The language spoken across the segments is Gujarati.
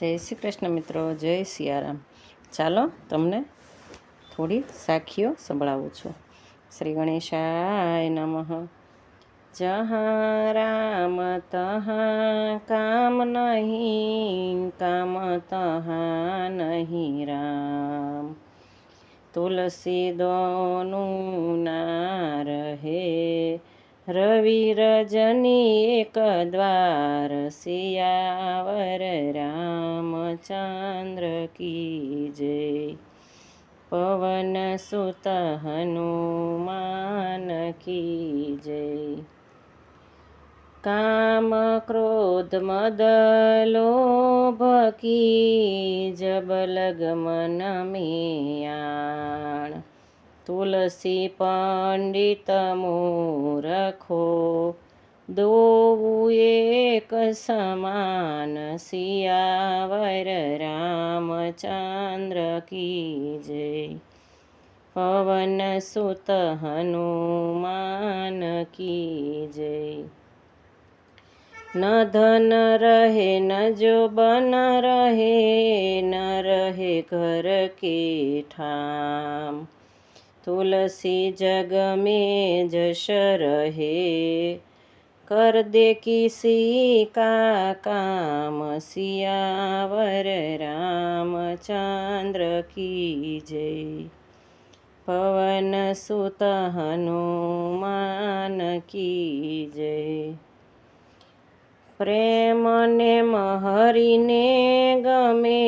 જય શ્રી કૃષ્ણ મિત્રો, જય સિયારામ. ચાલો તમને થોડી સાખીઓ સંભળાવું છું. શ્રી ગણેશાય નમઃ. જહા રામ તહા, કામ નહીં, કામ તહા નહીં રામ. તુલસી દોનું ના રહે રવિ રજની એક દ્વાર સિયાવર રામચંદ્ર કી જય. પવન સુત હનુમાન કી જય. કામ ક્રોધ મદ લોભ કી જબલગ મન મિયાણ. તુલસી પંડિત મૂરખો, દોવું એક સમાન સિયાવર રામચંદ્ર કી જય. પવન સુત હનુમાન કી જય. ન ધન રહે, ન જો બન રહે, ન રહે ઘર કે ઠામ. तुलसी जग में जश रहे कर दे किसी का काम सियावर रामचंद्र की जय पवन सुत हनुमान की जय પ્રેમ ને મહરીને ગમે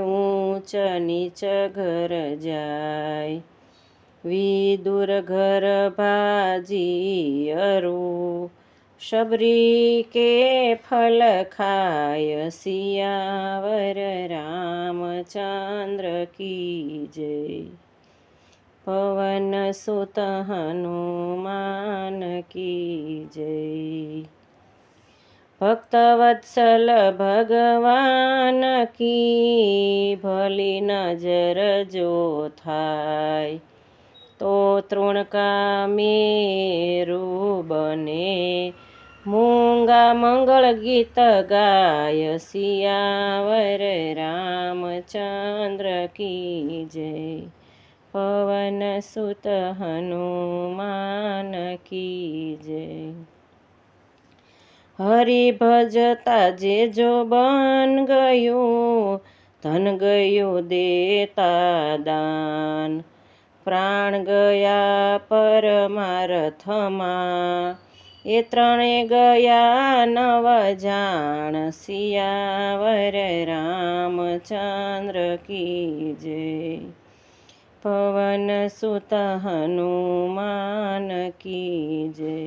ઊંચ નીચ ઘર જાય વિદુર ઘર ભાજી અરુ શબરી કે ફલ ખાય સિયાવર રામચંદ્ર કી જય પવન સુત હનુમાન કી જય ભક્તવત્સલ ભગવાન કી ભલી નજર જો થાય તો તૃણકા મેરુ બને. મૂંગા મંગળ ગીત ગાય સિયાવર રામચંદ્ર કી જય. પવન સુત હનુમાન કી જય. હરિ ભજતા જે જો બન ગયું, ધન ગયું દેતા દાન. પ્રાણ ગયા પરમારથમાં એ ત્રણે ગયા નવ જાણ સિયાવર રામચંદ્ર કી જય પવન સુત હનુમાન કી જય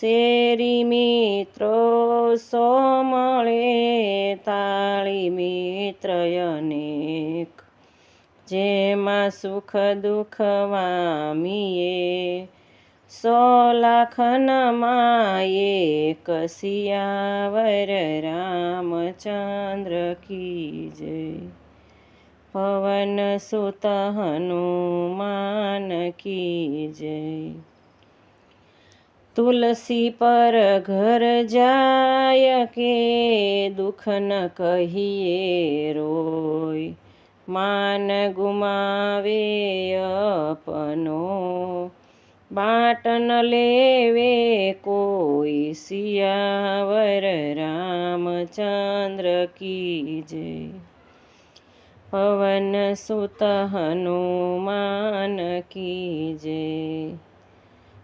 શેરી મિત્રો સો મળે, તાળી મિત્ર અનેક જેમાં સુખ દુઃખ વામીએ, સો લાખનમાં એક સિયાવર રામચંદ્ર કી જય પવન સુત હનુમાન કી જય તુલસી પર ઘર જાય કે દુઃખ ન કહીએ રોય. માન ગુમાવે અપનો. બાટ ન લેવે કોઈ સિયાવર રામચંદ્ર કી જય પવન સુત હનુમાન કી જય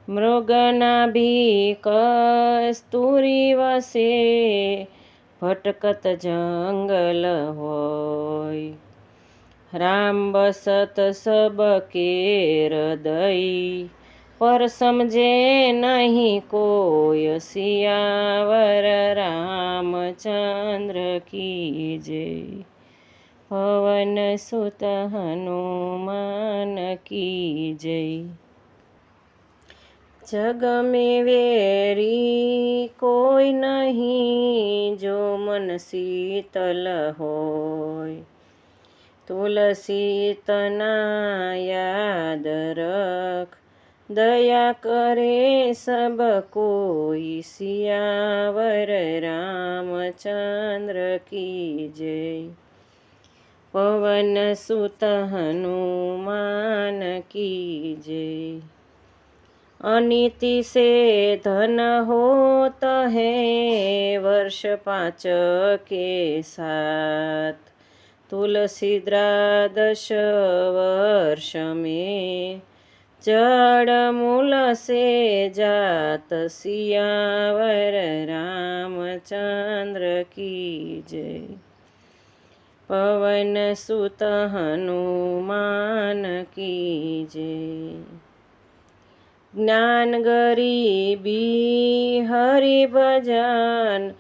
મૃગના ભી કસ્તુરી વસે, ભટકત જંગલ હોય. રામ બસત સબકે હૃદય, પર સમજે નહીં કોઈ સિયાવર રામચંદ્ર કી જય પવન સુત હનુમાન કી જય જગ મેં વેરી કોઈ નહીં જો મન શીતલ હોય તુલસી તના યાદ રખ દયા કરે સબ કોઈ સિયાવર રામચંદ્ર કી જય. પવન સુત હનુમાન કી જય. અનિતિ સે ધન હોત હે વર્ષ પાંચ કે સાથ તુલસીદ્રાદશ વર્ષ મેં જડમૂલ સે જાત સિયાવર રામચંદ્ર કી જય. પવન સુત હનુમાન કી જય. જ્ઞાન ગરીબી હરિભજન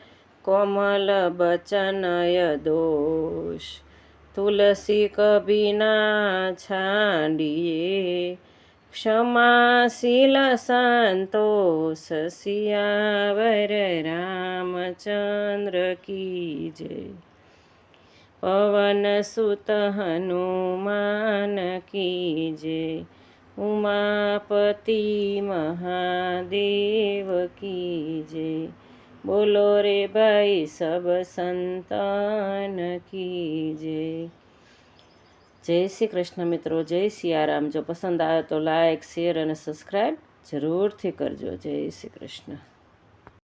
કોમલ બચનય દોષ તુલસી કબીના છાંડીએ ક્ષમાશીલ સંતોષ સિયાવર રામચંદ્ર કી જય પવન સુત હનુમાન કી જય ઉમાપતિ મહાદેવ કી જય બોલો રે ભાઈ, સબ સંતાન કી જય શ્રી કૃષ્ણ મિત્રો, જય સિયારામ જો પસંદ આવે તો લાઈક શેર અને સબસ્ક્રાઈબ જરૂરથી કરજો. જય શ્રી કૃષ્ણ.